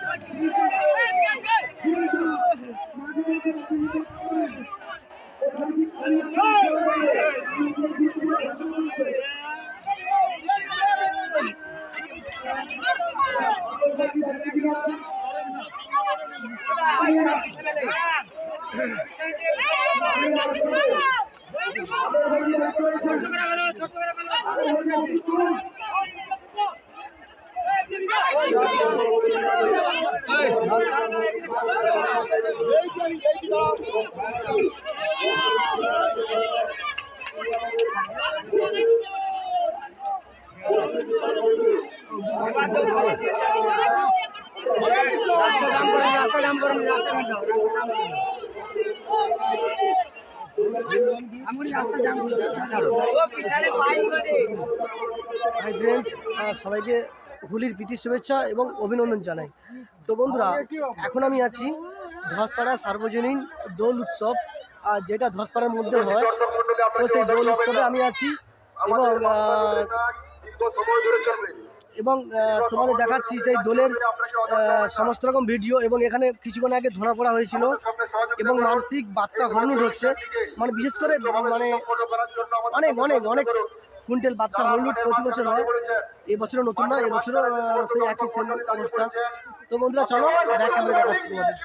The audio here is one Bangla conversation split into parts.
হাই ফ্রেন্ড সবাইকে হোলির প্রীতি শুভেচ্ছা এবং অভিনন্দন জানাই। তো বন্ধুরা এখন আমি আছি ধসপাড়া সার্বজনীন দোল উৎসব আর যেটা ধসপাড়ার মধ্যে হয়। তো সেই দোল উৎসবে আমি আছি এবং এবং তোমাদের দেখাচ্ছি সেই দোলের সমস্ত রকম ভিডিও এবং এখানে কিছুক্ষণ আগে ধরা পড়া হয়েছিল এবং মানসিক বাচ্চা হরনুট হচ্ছে। মানে বিশেষ করে মানে অনেক অনেক অনেক কুইন্টাল বাচ্চা হলুদ প্রতি বছর হয়। এবছরও নতুন না এবছরও সেই একই সেম অবস্থা। তো বন্ধুরা, চলো ক্যামেরা দেখাচ্ছি তোমাদের।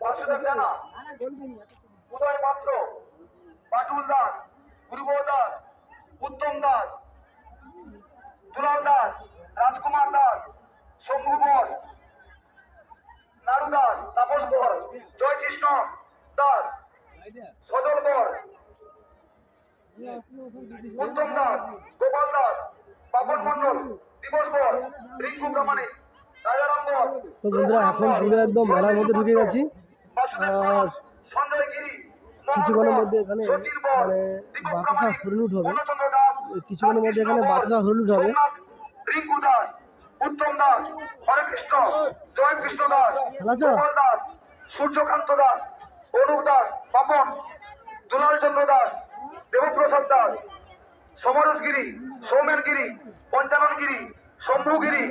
বাসুদেব জানা। উদয় পাত্র, পাটুল দাস গুরুবর দাস, উত্তম দাস, দুলাল দাস, রাজকুমার দাস, শম্ভু বর নাড়ু দাস, তাপস বর জয়কৃষ্ণ দাস, সজল বর উত্তম দাস, গোপাল দাস পাপন মন্ডল দিবস বর রিঙ্কু প্রামাণিক তো বন্ধুরা, এখন পুরো একদম মেলার মধ্যে ঢুকে গেছি। আর কিছুক্ষণের মধ্যে এখানে মানে বাতাসা হলুদ হবে। কিছুক্ষণের মধ্যে এখানে বাতাসা হলুদ হবে। উত্তম দাস হরে কৃষ্ণ জয় কৃষ্ণ দাস গোপাল দাস সূর্যকান্ত দাস, অনুপ দাস পাপন দুলাল চন্দ্র দাস দেবপ্রসাদ দাস সমরেশ গিরি, সৌমেন গিরি পঞ্চানন গিরি শম্ভু গিরি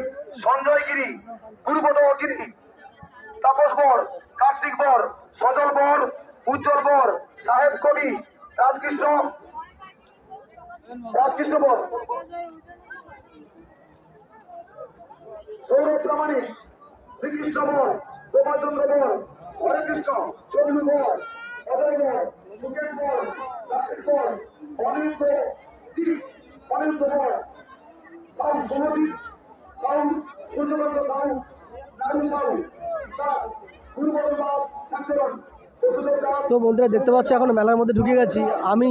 সঞ্জয় গিরি গুরুপদ গিরি তাপস বর, কার্তিক বর, সজল বর, উজ্জ্বল বর, সাহেব কবি, রাজকৃষ্ণ রাজকৃষ্ণ বর। সৌরভ প্রামাণিক, শ্রীকৃষ্ণ বর, গোপালচন্দ্র বর হরে কৃষ্ণ চন্দ্র বর, অজয় বর, মুকেশ বর, রাকেশ বর, অনিন্দ অনিন্দ বর। সাউ সমদীপ সাউ সূর্যকান্ত সাউ নারু সাউ তো বন্ধুরা, দেখতে পাচ্ছ, এখন মেলার মধ্যে ঢুকে গেছি। আমি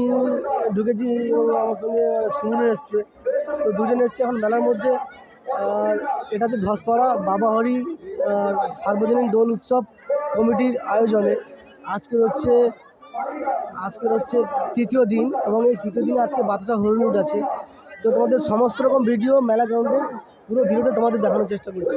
ঢুকেছি, আমার সঙ্গে সুমন এসছে। তো দুজন এসছে এখন মেলার মধ্যে। এটা হচ্ছে ধসপাড়া বাবা হরি সার্বজনীন দোল উৎসব কমিটির আয়োজনে। আজকের হচ্ছে আজকের হচ্ছে তৃতীয় দিন এবং এই তৃতীয় দিনে আজকে বাতাসা হরিণুট আছে। তো তোমাদের সমস্ত রকম ভিডিও মেলা গ্রাউন্ডে পুরো ভিডিওটা তোমাদের দেখানোর চেষ্টা করছি।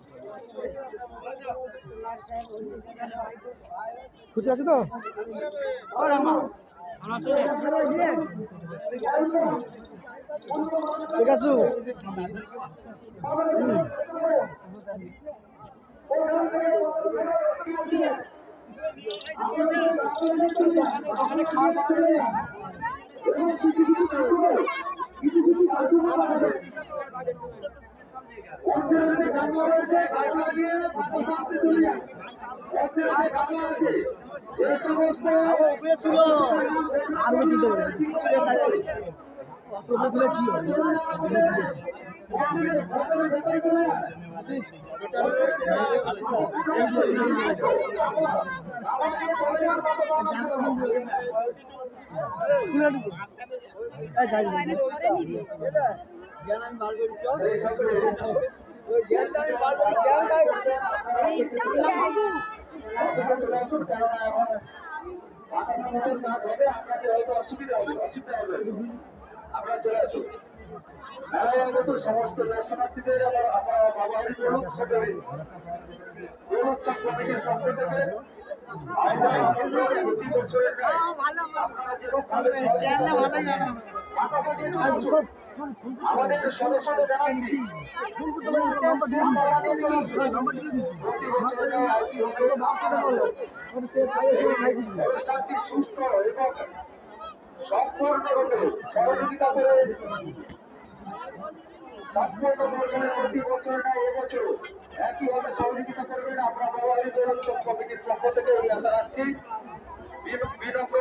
দাঁড়াও দাঁড়াও সুন্দর দাস পিতা রবীন্দ্র কিন্তু কিন্তু দাস তুমি আমার দশ টাকা পাও না খুচরা আছে তো ঠিক আছে উপরে তুলো আর উপরে তুলতে পারবে তুলে কি হবে যাই। না। আমরা চলে আসুন মেলায় আগত সমস্ত দর্শনার্থীদের আবার আপনারা বাবাহারি চলুন সবে গৌরবচাঁদ কমিটির পক্ষ থেকে আমরা প্রতি বছরের আপনারা যেরকম আমাদের সদস্যদের জানাচ্ছি সুস্থ এবং সম্পূর্ণরূপে সহযোগিতা করে একইভাবে সহযোগিতা করবেন আমরা গৌরবচাঁদ কমিটির পক্ষ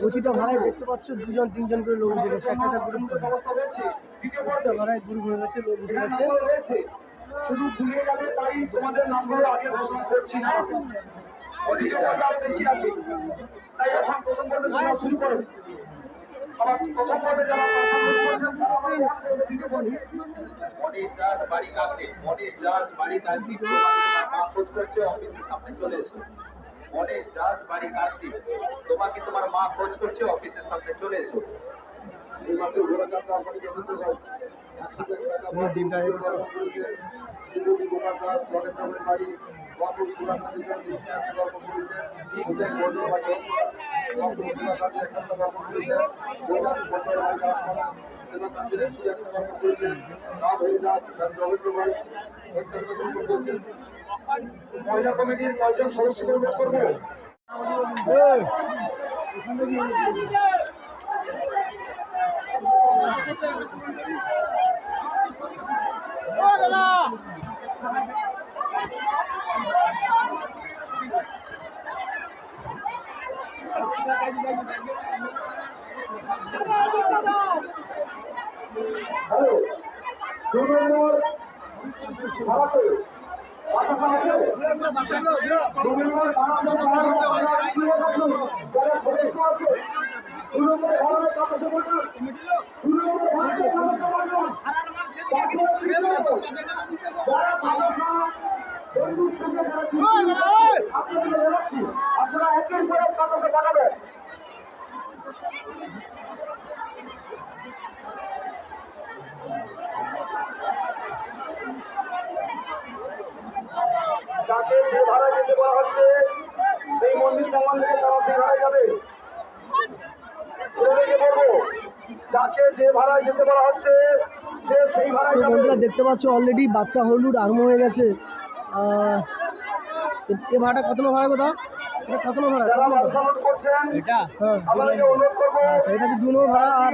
প্রতিটা ভাড়ায় দেখতে পাচ্ছ দুজন তিনজন করে লোক উঠে গেছে একটা গ্রুপ ব্যবস্থা প্রতিটা ভাড়ায় গ্রুপ হয়ে গেছে লোক উঠে গেছে। শুধু ভুলে যাবে তাই তোমাদের নামগুলো আগে ঘোষণা করছি না। বেশি আছে। তাই এখন প্রথম পর্বে তোমরা শুরু করো। প্রথম পর্বে যারা বাড়ি সামনে চলে এসো মনীষ দাস বাড়ি কাকড়ি তোমাকে তোমার মা খোঁজ করছে অফিসের সামনে চলে এসো। বাড়ি মহিলা কমিটির কয়জন সদস্যকে উল্লেখ করব হ্যালো দু নম্বর ভারতে যারা আছে দু নম্বর ভারতের কাছে বলুন দু নম্বর ভারতের কাছে বলুন যারা পাকিস্তান বন্দুক থেকে যারা আপনাদের জানাচ্ছি আপনারা একের পর এক কাগজে পাঠাবেন যাকে যে ভাড়া যেতে বলা হচ্ছে সেই মন্দির তারা যাবে। ছেলেদেরকে বলব যাকে যে ভাড়ায় যেতে বলা হচ্ছে সে সেই ভাড়ায় বন্ধুরা দেখতে পাচ্ছ অলরেডি বাচ্চা হলুদ আরম্ভ হয়ে গেছে। আহ, এ- ভাড়াটা কত ভাড়া কোথা এটা কত নম্বর হ্যাঁ। আচ্ছা এটা হচ্ছে দু নম্বর ভাড়া আর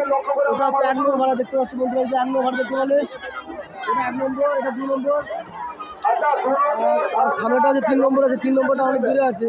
ওটা হচ্ছে এক নম্বর ভাড়া দেখতে পাচ্ছি বন্ধুরা এই এক নম্বর ভাড়া দেখতে পেলে। এটা এক নম্বর এটা দু নম্বর। আচ্ছা দু নম্বর আর সামনেটা আছে তিন নম্বর আছে তিন নম্বরটা অনেক দূরে আছে।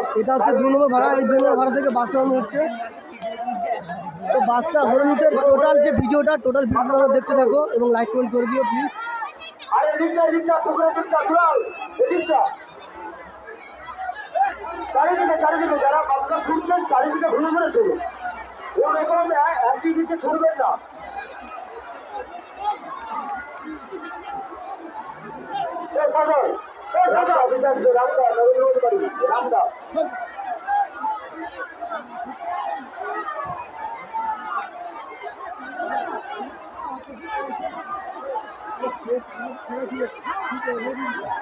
এটা হচ্ছে দু নম্বর ভাড়া, এই দু নম্বর ভাড়া থেকে বাস চালানো হচ্ছে। তো বাচ্চা হরণুটের টোটাল যে ভিডিওটা টোটাল ভিডিওটা দেখতে থাকো এবং লাইক কমেন্ট করে দিও প্লিজ চারিদিকে চারিদিকে যারা বাচ্চা ছুটছেন চারিদিকে ঘুরে ঘুরে চলুন ছুটবেন না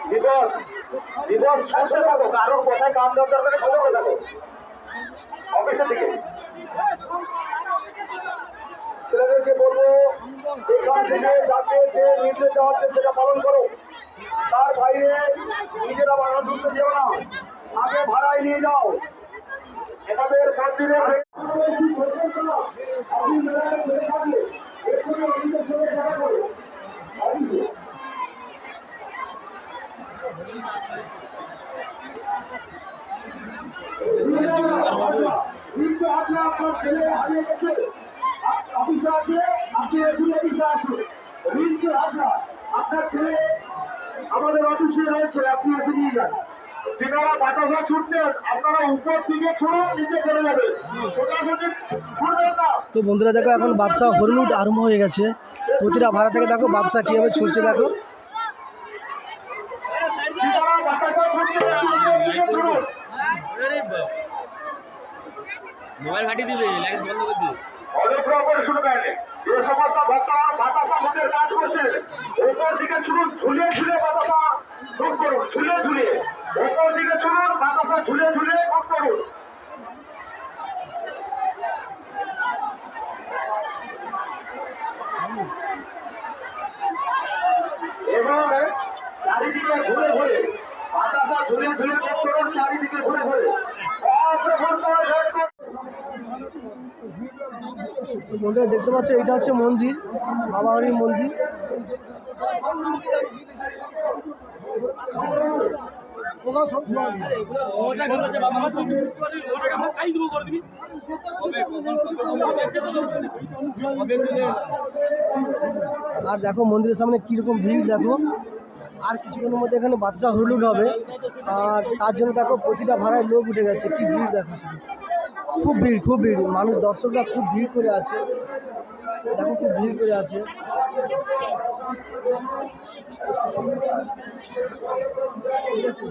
দিবস দিবস শুনতে থাকো কোথায় কাম দেওয়ার দরকারে শুনতে থাকো অফিসের দিকে ছেলেদেরকে বলব এখান যাতে যে নির্দেশ দেওয়া হচ্ছে সেটা পালন করো তার বাইরে নিজেরা বাধা তুলতে যেও আগে ভাড়ায় নিয়ে যাও এনাদের মন্দিরের আপনার ছেলে হারিয়ে গেছে অফিসে আছে আপনি এখন অফিসে আসুন ঋণকে আপনার আপনার ছেলে আমাদের অফিসে রয়েছে আপনি এসে নিয়ে যান। যেনারা বাতাসা ছুটছেন আপনারা উপর দিকে ছুড়ুন নিচে চলে যাবে। সোজাসুজি ছুটবেন না। তো বন্ধুরা দেখো এখন বাদশাহ হরলুট আরম্ভ হয়ে গেছে। প্রতিটা ভাড়া থেকে দেখো বাদশাহ কীভাবে ছুটছে দেখো। মোবাইল ফাটিয়ে দিবে লাইট বন্ধ করে দিবে। অনুগ্রহ শুনবেন। যে সমস্ত ভক্তরা বাতাসা মুখের কাজ করছে। উপর দিকে ছুটুন ঝুলিয়ে ঝুলিয়ে বাতাসা মুখ করুন, ঝুলিয়ে ঝুলিয়ে। উপর দিকে ছুটুন বাতাসা ঝুলিয়ে ঝুলিয়ে মুখ করুন। চারিদিকে ঘুরে ঘুরে বাতাসা মুখ করুন, চারিদিকে ঘুরে ঘুরে। অগ্রসর বন্ধুরা দেখতে পাচ্ছ, এটা হচ্ছে মন্দির বাবা হরির মন্দির। আর দেখো মন্দিরের সামনে কীরকম ভিড়, দেখো। আর কিছুক্ষণের মধ্যে এখানে বাচ্চা হলুদ হবে। আর তার জন্য দেখো প্রতিটা ভাড়ায় লোক উঠে গেছে, কি ভিড় দেখো। খুব ভিড় খুব ভিড়। মানুষ, দর্শকরা খুব ভিড় করে আছে। দেখো খুব ভিড় করে আছে। ঠিক আছে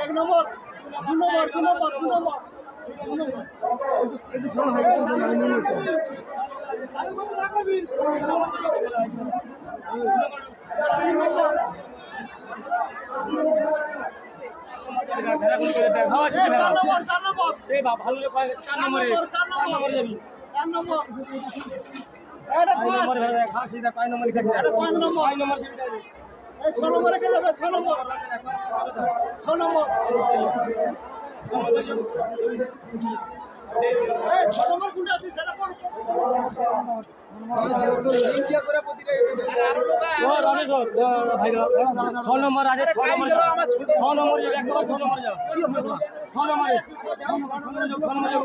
এক নম্বর দু নম্বর। দু নম্বর দু নম্বর। দু নম্বর চার নম্বর। চার নম্বর। ছ নম্বরে কে যাবে ছ নম্বর ছ নম্বর। ছ নম্বর কোনটা আছে সেটা কোন ছ নম্বর আছে ছ নম্বর যাও ছ নম্বর যাবে একবার ছ নম্বর যাও। ছ নম্বরে ছ নম্বরে যাও। ছ নম্বরে যাও। ছ নম্বর যাও।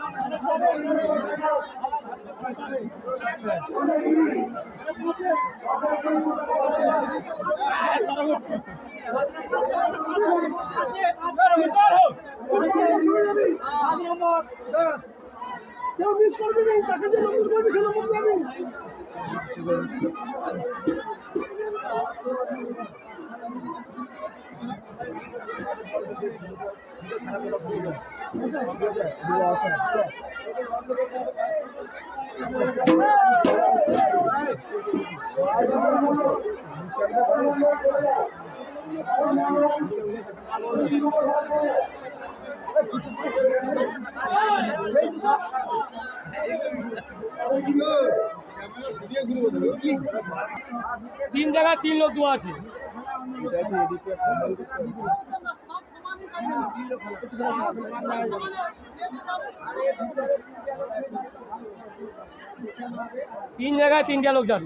কেউ মিস করবি না তাকে যে ঠিক আছে তিন জায়গায় তিন লোক দু আছে। তিন জায়গায় তিনটা লোক খাবে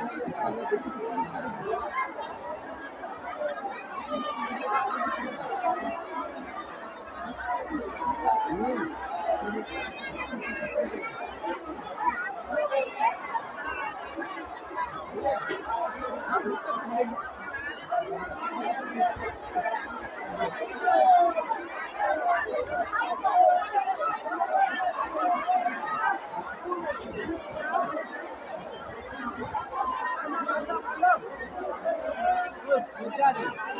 পুষ্প পুষ্প 下去。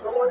সময়